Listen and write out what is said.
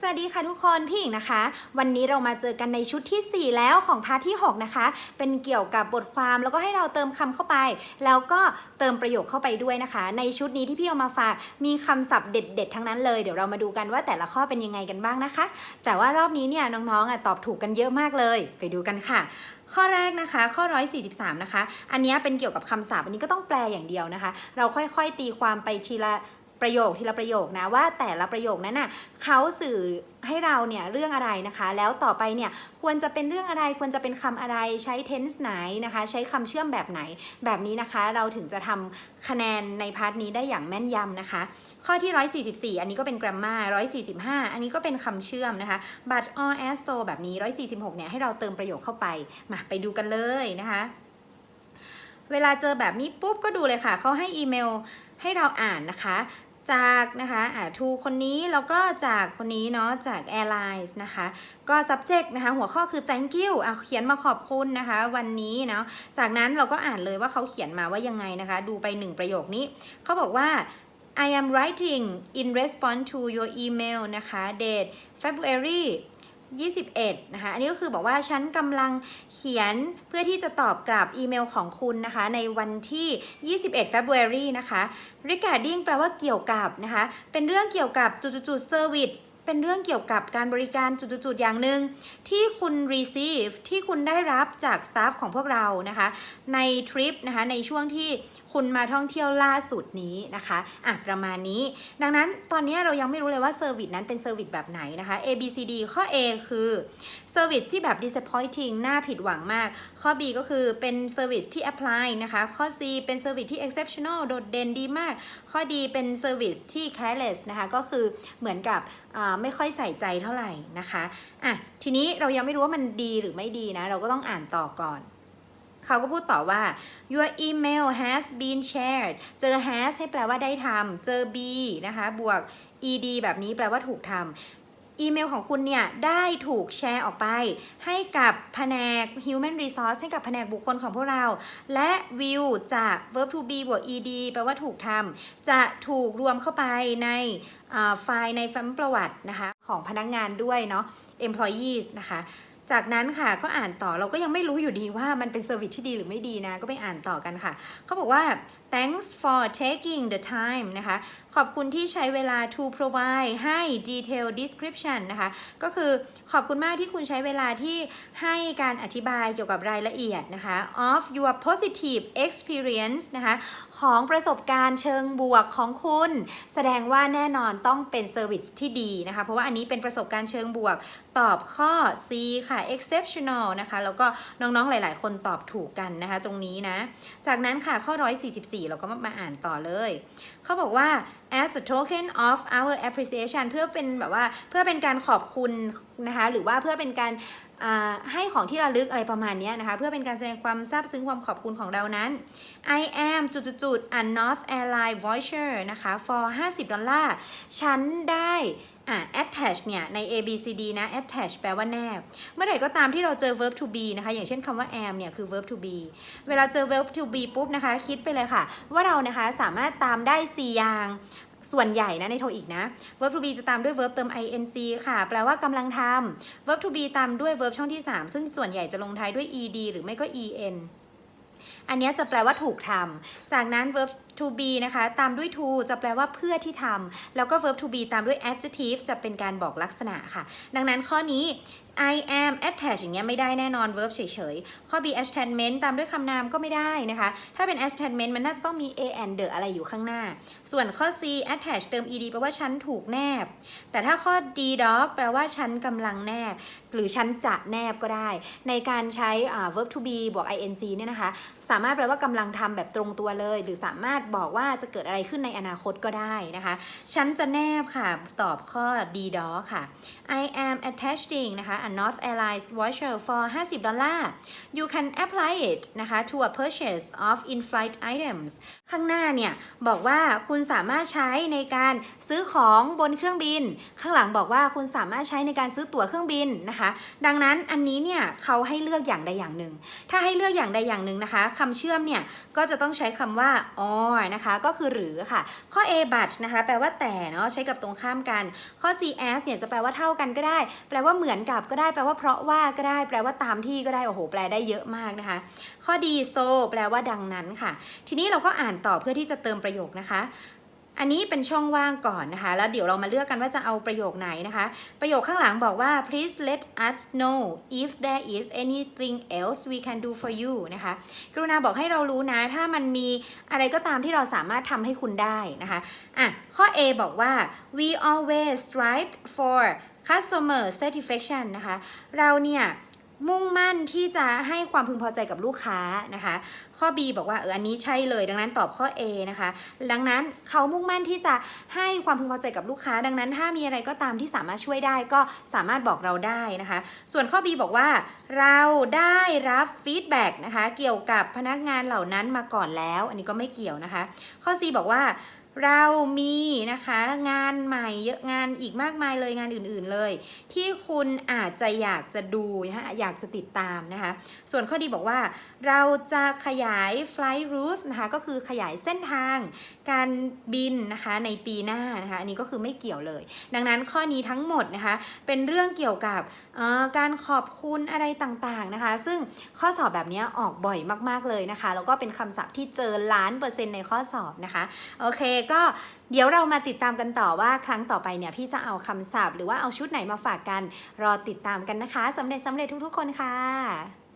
สวัสดีค่ะทุกคนพี่หญิงนะคะ วันนี้เรามาเจอกันในชุดที่ 4 แล้วของพาร์ทที่ 6 นะคะ เป็นเกี่ยวกับบทความแล้วก็ให้เราเติมคำเข้าไป แล้วก็เติมประโยคเข้าไปด้วยนะคะ ในชุดนี้ที่พี่เอามาฝากมีคำศัพท์เด็ด ๆ ทั้งนั้นเลยเดี๋ยวเรามาดูกันว่าแต่ละข้อเป็นยังไงกันบ้างนะคะ แต่ว่ารอบนี้เนี่ยน้องๆอะตอบถูกกันเยอะมากเลย ไปดูกันค่ะ ข้อแรกนะคะ ข้อ 143 นะคะ อันนี้เป็นเกี่ยวกับคำศัพท์อันนี้ก็ต้องแปลอย่างเดียวนะคะ เราค่อยๆตีความไปทีละ ประโยคทีละประโยคนะว่าแต่ละประโยคนั้นน่ะเขาสื่อให้เราเนี่ยเรื่องอะไรนะคะ แล้วต่อไปเนี่ยควรจะเป็นเรื่องอะไรควรจะเป็นคำอะไรใช้ tense ไหนนะคะ ใช้คำเชื่อมแบบไหนแบบนี้นะคะ เราถึงจะทำคะแนนในพาร์ทนี้ได้อย่างแม่นยำนะคะ ข้อที่ 144 อันนี้ก็เป็น grammar 145 อันนี้ก็เป็นคำเชื่อมนะคะ but or as though แบบนี้ 146 เนี่ยให้เราเติมประโยคเข้าไปมาไปดูกันเลยนะคะ เวลาเจอแบบนี้ปุ๊บก็ดูเลยค่ะเขาให้อีเมลให้เราอ่านนะคะ จากนะคะอ่าทูคนนี้แล้วก็จากคนนี้เนาะจากแอร์ไลน์นะคะก็ subject นะคะหัวข้อคือ thank you อะเขียนมาขอบคุณนะคะ วันนี้เนาะจากนั้นเราก็อ่านเลยว่าเขาเขียนมาว่ายังไงนะคะ ดูไปหนึ่งประโยคนี้เขาบอกว่า I am writing in response to your email นะคะ date February 21นะคะ อันนี้ก็คือบอกว่าฉันกำลังเขียนเพื่อที่จะตอบกลับอีเมลของคุณนะคะ ในวันที่ 21 February นะคะ regarding แปลว่าเกี่ยวกับนะคะ เป็นเรื่องเกี่ยวกับจุดๆ service เป็นเรื่องเกี่ยวกับการบริการจุดๆอย่างหนึ่งที่คุณ receive ที่คุณได้รับจากสตาฟของพวกเรานะคะ ในทริปนะคะในช่วงที่คุณมาท่องเที่ยวล่าสุดนี้นะคะอะประมาณนี้ ดังนั้นตอนนี้เรายังไม่รู้เลยว่าเซอร์วิสนั้นเป็นเซอร์วิสแบบไหนนะคะ A B C D ข้อ A คือเซอร์วิสที่แบบ disappointing น่าผิดหวังมาก ข้อ B ก็คือเป็นเซอร์วิสที่ apply นะคะ ข้อ C เป็นเซอร์วิสที่ exceptional โดดเด่นดีมาก ข้อ D เป็นเซอร์วิสที่ careless นะคะ ก็คือเหมือนกับ ไม่ค่อยใส่ใจเท่าไหร่นะคะอะทีนี้เรายังไม่รู้ว่ามันดีหรือไม่ดีนะ เราก็ต้องอ่านต่อก่อนเขาก็พูดต่อว่า your email has been shared เจอ has ให้แปลว่าได้ทำ เจอ be นะคะ บวก ed แบบนี้แปลว่าถูกทำ อีเมลของคุณเนี่ยได้ถูกแชร์ออกไป ให้กับแผนก human resource ให้กับแผนกบุคคลของพวกเรา และ will จาก verb to be บวก ed แปลว่าถูกทำจะถูกรวมเข้าไปในไฟล์ในแฟ้มประวัตินะคะของพนักงานด้วยเนาะ employees นะคะจากนั้นค่ะก็อ่านต่อเราก็ยังไม่รู้อยู่ดีว่ามันเป็นเซอร์วิสที่ดีหรือไม่ดีนะ ก็ไปอ่านต่อกันค่ะ เขาบอกว่า thanks for taking the time นะคะ ขอบคุณที่ใช้เวลา to provide ให้ detail description นะคะ ก็คือขอบคุณมากที่คุณใช้เวลาที่ให้การอธิบายเกี่ยวกับรายละเอียดนะคะ of your positive experience นะคะ ของประสบการณ์เชิงบวกของคุณ แสดงว่าแน่นอนต้องเป็นเซอร์วิสที่ดีนะคะ เพราะว่าอันนี้เป็นประสบการณ์เชิงบวก ตอบข้อ C ค่ะ exceptional นะคะ แล้วก็น้องๆ หลาย ๆ คนตอบถูกกันนะคะ ตรงนี้นะ จากนั้นค่ะข้อ 144เราก็มาอ่านต่อเลย เขาบอกว่า as a token of our appreciation เพื่อเป็นแบบว่าเพื่อเป็นการขอบคุณนะคะ หรือว่าเพื่อเป็นการให้ของที่ระลึกอะไรประมาณนี้นะคะ เพื่อเป็นการแสดงความซาบซึ้งความขอบคุณของเรานั้น I am จุดๆๆ a North Airline voucher นะคะ for 50 ดอลลาร์ ฉันได้ อะ attach เนี่ยใน A B C D นะ attach แปลว่าแนบ เมื่อไหร่ก็ตามที่เราเจอ verb to be นะคะ อย่างเช่นคำว่า am เนี่ยคือ verb to be เวลาเจอ verb to be ปุ๊บนะคะ คิดไปเลยค่ะ ว่าเรานะคะสามารถตามได้ 4 อย่างส่วนใหญ่นะในโทอีกนะ verb to be จะตามด้วย verb เติม ing ค่ะ แปลว่ากำลังทำ verb to be ตามด้วย verb ช่องที่ 3 ซึ่งส่วนใหญ่จะลงท้ายด้วย ed หรือไม่ก็ en อันนี้จะแปลว่าถูกทำจากนั้น verb to be นะคะ ตามด้วย to จะแปลว่าเพื่อที่ทำแล้วก็ verb to be ตามด้วย adjective จะเป็นการบอกลักษณะค่ะ ดังนั้นข้อนี้ I am attached อย่างเงี้ยไม่ได้แน่นอน verb เฉยๆ ข้อ B attachment ตามด้วยคำนามก็ไม่ได้นะคะ ถ้าเป็น attachment มันน่าจะต้องมี a and the อะไรอยู่ข้างหน้า ส่วนข้อ C attach เติม ed แปลว่าฉันถูกแนบ แต่ถ้าข้อ D dog แปลว่าฉันกำลังแนบ หรือฉันจะแนบก็ได้ ในการใช้ verb to be บวก ing เนี่ยนะคะ สามารถแปลว่ากำลังทำแบบตรงตัวเลย หรือสามารถบอกว่าจะเกิดอะไรขึ้นในอนาคตก็ได้นะคะ ฉันจะแนบค่ะตอบข้อ D dog ค่ะ I am attaching นะคะ a North Airlines voucher for 50 ดอลลาร์ you can apply it นะคะ to a purchase of in-flight items ข้างหน้าเนี่ย บอกว่าคุณสามารถใช้ในการซื้อของบนเครื่องบิน ข้างหลังบอกว่าคุณสามารถใช้ในการซื้อตั๋วเครื่องบินนะคะ ดังนั้นอันนี้เนี่ยเขาให้เลือกอย่างใดอย่างหนึ่ง ถ้าให้เลือกอย่างใดอย่างหนึ่งนะคะคำเชื่อมเนี่ย ก็จะต้องใช้คำว่า or or นะคะก็คือหรือค่ะ ข้อ A but นะคะแปลว่าแต่เนาะใช้กับตรงข้ามกัน ข้อ C as เนี่ยจะแปลว่าเท่ากันก็ได้ แปลว่าเหมือนกับก็ได้ แปลว่าเพราะว่าก็ได้ แปลว่าตามที่ก็ได้โอ้โหแปลได้เยอะมากนะคะ ข้อ D so แปลว่าดังนั้นค่ะ ทีนี้เราก็อ่านต่อเพื่อที่จะเติมประโยคนะคะ อันนี้เป็นช่องว่างก่อนนะคะ แล้วเดี๋ยวเรามาเลือกกันว่าจะเอาประโยคไหนนะคะ ประโยคข้างหลังบอกว่า please let us know if there is anything else we can do for you นะคะ กรุณาบอกให้เรารู้นะ ถ้ามันมีอะไรก็ตามที่เราสามารถทำให้คุณได้นะคะ อะ ข้อ A บอกว่า we always strive for customer satisfaction นะคะ เราเนี่ย มุ่งมั่นที่จะให้ความพึงพอใจกับลูกค้านะคะ ข้อ B บอกว่าเอออันนี้ใช่เลย ดังนั้นตอบข้อ A นะคะ ดังนั้นเขามุ่งมั่นที่จะให้ความพึงพอใจกับลูกค้า ดังนั้นถ้ามีอะไรก็ตามที่สามารถช่วยได้ก็สามารถบอกเราได้นะคะ ส่วนข้อ B บอกว่าเราได้รับฟีดแบ็กนะคะเกี่ยวกับพนักงานเหล่านั้นมาก่อนแล้ว อันนี้ก็ไม่เกี่ยวนะคะ ข้อ C บอกว่า เรามีนะคะงานใหม่เยอะงานอีกมากมายเลยงานอื่นๆเลย ที่คุณอาจจะอยากจะดูนะะอยากจะติดตามนะคะ ส่วนข้อดีบอกว่า เราจะขยาย flight route นะคะก็คือขยายเส้นทางการบินนะคะในปีหน้านะคะอันนี้ก็คือไม่เกี่ยวเลย ดังนั้นข้อนี้ทั้งหมดนะคะเป็นเรื่องเกี่ยวกับการขอบคุณอะไรต่างๆนะคะ ซึ่งข้อสอบแบบนี้ออกบ่อยมากๆเลยนะคะแล้วก็เป็นคำศัพท์ที่เจอล้านเปอร์เซ็นต์ในข้อสอบนะคะโอเคก็เดี๋ยวเรามาติดตามกันต่อว่าครั้งต่อไปเนี่ยพี่จะเอาคำศัพท์ หรือว่าเอาชุดไหนมาฝากกัน รอติดตามกันนะคะสำเร็จสำเร็จทุกๆคนค่ะ